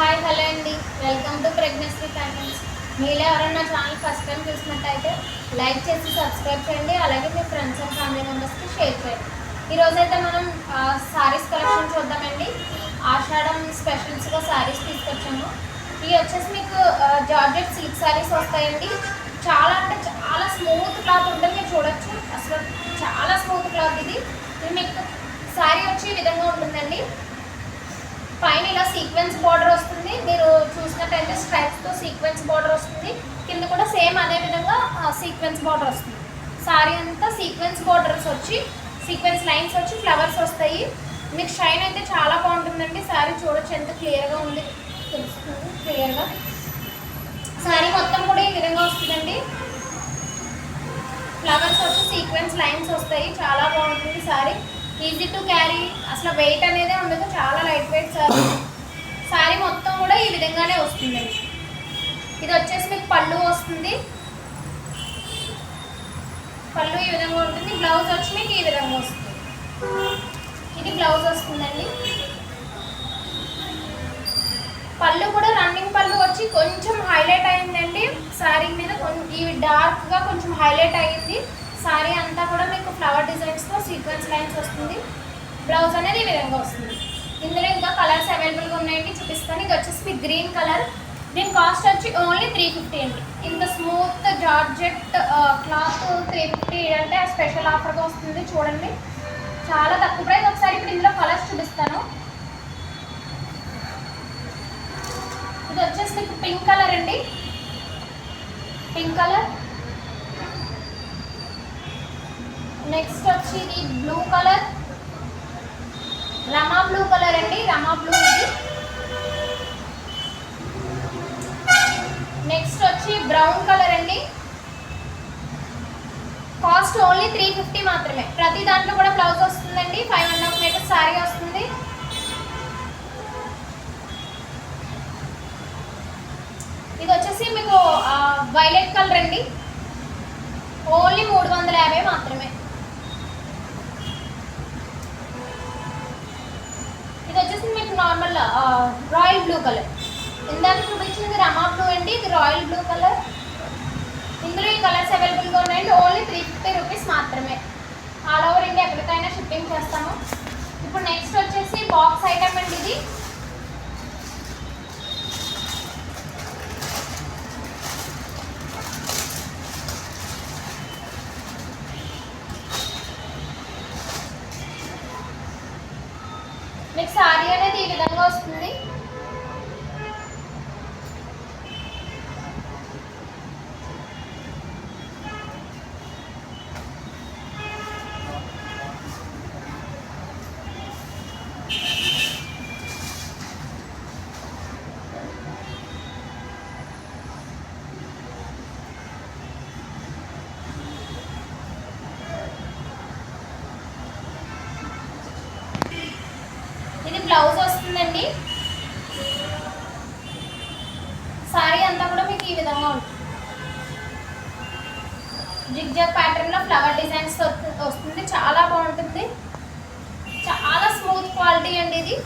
Hi hello అండి. Welcome to pregnancy patterns. మీలో ఎవరైనా ఛానల్ ఫస్ట్ టైం చూసినట్టయితే లైక్ చేసి సబ్స్క్రైబ్ చేయండి. అలాగే మీ ఫ్రెండ్స్ అండ్ ఫ్యామిలీ మెంబర్స్కి షేర్ చేయండి. ఈరోజైతే మనం సారీస్ కలెక్షన్ చూద్దామండి. ఆషాఢం స్పెషల్స్గా సారీస్ తీసుకొచ్చాము. ఇవి వచ్చేసి మీకు జార్జెట్ సిల్క్ సారీస్ వస్తాయండి. చాలా అంటే చాలా స్మూత్ క్లాత్ ఉంటుంది. మీరు చూడొచ్చు. అసలు చాలా స్మూత్ క్లాత్ ఇది. ఇది మీకు శారీ వచ్చి ఈ విధంగా ఉంటుందండి. పైన ఇలా సీక్వెన్స్ బార్డర్ వస్తుంది మీరు చూసినట్టయితే స్ట్రైప్స్తో సీక్వెన్స్ బార్డర్ వస్తుంది. కింద కూడా సేమ్ అదే విధంగా సీక్వెన్స్ బార్డర్ వస్తుంది. సారీ అంతా సీక్వెన్స్ బార్డర్స్ వచ్చి సీక్వెన్స్ లైన్స్ వచ్చి ఫ్లవర్స్ వస్తాయి. మీకు షైన్ అయితే చాలా బాగుంటుందండి. సారీ చూడొచ్చు ఎంత క్లియర్గా ఉంది. తెలుస్తుంది. క్లియర్గా సారీ మొత్తం కూడా ఈ విధంగా వస్తుందండి. ఫ్లవర్స్ వచ్చి సీక్వెన్స్ లైన్స్ వస్తాయి. చాలా బాగుంటుంది సారీ. ఈజీ టు క్యారీ అసలు వెయిట్ అనేది ఉండదు. చాలా లైట్ వెయిట్ సారీ. సారీ మొత్తం కూడా ఈ విధంగానే వస్తుందండి. ఇది వచ్చేసి మీకు పళ్ళు వస్తుంది. పళ్ళు ఈ విధంగా ఉంటుంది. బ్లౌజ్ వచ్చి మీకు ఈ విధంగా వస్తుంది. ఇది బ్లౌజ్ వస్తుందండి. పళ్ళు కూడా రన్నింగ్ పళ్ళు వచ్చి కొంచెం హైలైట్ అయిందండి. శారీ మీద కొం- ఇవి డార్క్గా కొంచెం హైలైట్ అయ్యింది శారీ అంతా కూడా మీకు ఫ్లవర్ డిజైన్స్తో సీక్వెన్స్ లైన్స్ వస్తుంది. బ్లౌజ్ అనేది ఈ విధంగా వస్తుంది. ఇందులో ఇంకా కలర్స్ అవైలబుల్గా ఉన్నాయండి. చూపిస్తాను. ఇది వచ్చేసి మీకు గ్రీన్ కలర్. దీని కాస్ట్ వచ్చి ఓన్లీ త్రీ ఫిఫ్టీ అండి. ఇంత smooth georgette cloth three fifty అంటే స్పెషల్ ఆఫర్గా వస్తుంది చూడండి. చాలా తక్కువ ప్రైస్ ఒకసారి ఇప్పుడు ఇందులో కలర్స్ చూపిస్తాను. ఇది వచ్చేసి మీకు పింక్ కలర్ అండి. పింక్ కలర్ నెక్స్ట్ వచ్చి ఇది blue colour Rama blue colour అండి. రమా బ్లూ ఇది. నెక్స్ట్ వచ్చి బ్రౌన్ కలర్ అండి. కాస్ట్ ఓన్లీ త్రీ ఫిఫ్టీ మాత్రమే. ప్రతి దాంట్లో కూడా బ్లౌజ్ వస్తుందండి. Five and half metre sari వస్తుంది. ఇది వచ్చేసి మీకు వైలెట్ కలర్ అండి. ఓన్లీ మూడు వందల యాభై మాత్రమే. ఇది వచ్చేసి మీకు నార్మల్ రాయల్ బ్లూ కలర్ ఇందాక చూపించింది Rama blue royal blue colour. ఇందులో ఈ కలర్స్ అవైలబుల్గా ఉన్నాయండి ఓన్లీ త్రీ ఫిఫ్టీ రూపీస్ మాత్రమే. ఆల్ ఓవర్ ఇండియా ఎక్కడికైనా షిప్పింగ్ చేస్తాము. ఇప్పుడు నెక్స్ట్ వచ్చేసి బాక్స్ ఐటమ్ అండి ఇది. మీకు సారీ అనేది ఈ విధంగా వస్తుంది. బ్లౌజ్ వస్తుందండి. సారీ అంతా కూడా మీకు ఈ విధంగా ఉంటుంది. జిగ్జాగ్ ప్యాటర్న్లో ఫ్లవర్ డిజైన్స్ వస్తుంది. చాలా బాగుంటుంది. చాలా స్మూత్ క్వాలిటీ అండి ఇది.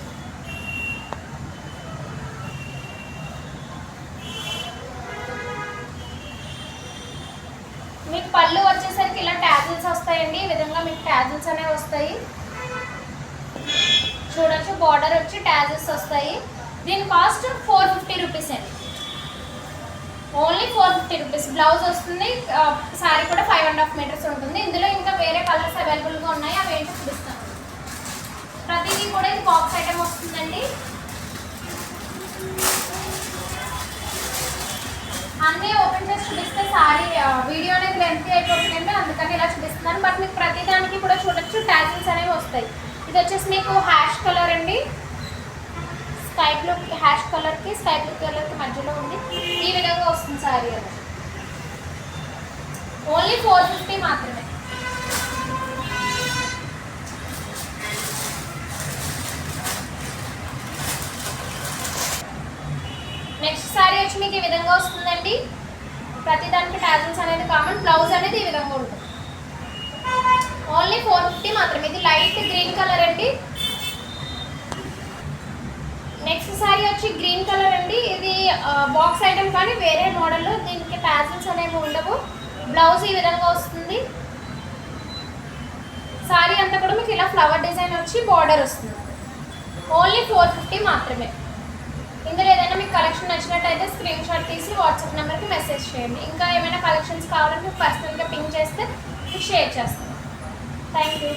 మీకు పళ్ళు వచ్చేసరికి ఇలా ట్యాజిల్స్ వస్తాయండి. ఈ విధంగా మీకు ట్యాజిల్స్ అనేవి వస్తాయి. చూడొచ్చు బార్డర్ వచ్చి ట్యాజెస్ వస్తాయి. దీని కాస్ట్ ఫోర్ ఫిఫ్టీ రూపీస్ అండి only four fifty rupees blouse వస్తుంది సారీ కూడా ఫైవ్ అండ్ హాఫ్ మీటర్స్ ఉంటుంది. ఇందులో ఇంకా వేరే కలర్స్ అవైలబుల్గా ఉన్నాయి అవి ఏంటో చూపిస్తాను. ప్రతిదీ కూడా ఇది బాక్స్ ఐటమ్ వస్తుందండి. అన్నీ ఓపెన్ చేసి చూపిస్తే సారీ వీడియో అనేది లెంత్ అయిపోతుందండి అందుకని ఇలా చూపిస్తున్నాను. బట్ మీకు ప్రతిదానికి కూడా చూడొచ్చు ట్యాజిల్స్ అనేవి వస్తాయి. ఇది వచ్చేసి మీకు హ్యాష్ కలర్ అండి. స్కై బ్లూ హ్యాష్ కలర్కి స్కై బ్లూ కలర్కి మధ్యలో ఉంది. ఈ విధంగా వస్తుంది సారీ అది. ఓన్లీ ఫోర్ ఫిఫ్టీ మాత్రమే. నెక్స్ట్ సారీ వచ్చి మీకు ఈ విధంగా వస్తుందండి. ప్రతి దానికి టాజిల్స్ అనేది కామన్ బ్లౌజ్ అనేది ఈ విధంగా ఉంటుంది. ఓన్లీ ఫోర్ ఫిఫ్టీ మాత్రమే. ఇది లైట్ గ్రీన్ కలర్ అండి నెక్స్ట్ సారీ వచ్చి గ్రీన్ కలర్ అండి. ఇది బాక్స్ ఐటమ్ కానీ వేరే మోడల్. దీనికి టాజిల్స్ అనేవి ఉండవు. బ్లౌజ్ ఈ విధంగా వస్తుంది. సారీ అంతా కూడా మీకు ఇలా ఫ్లవర్ డిజైన్ వచ్చి బార్డర్ వస్తుంది. ఓన్లీ ఫోర్ ఫిఫ్టీ మాత్రమే. ఇందులో ఏదైనా మీకు కలెక్షన్ నచ్చినట్టయితే స్క్రీన్ షాట్ తీసి వాట్సాప్ నెంబర్కి మెసేజ్ చేయండి. ఇంకా ఏమైనా కలెక్షన్స్ కావాలంటే మీకు పర్సనల్గా పింక్ చేస్తే మీకు షేర్ చేస్తాను థ్యాంక్ యూ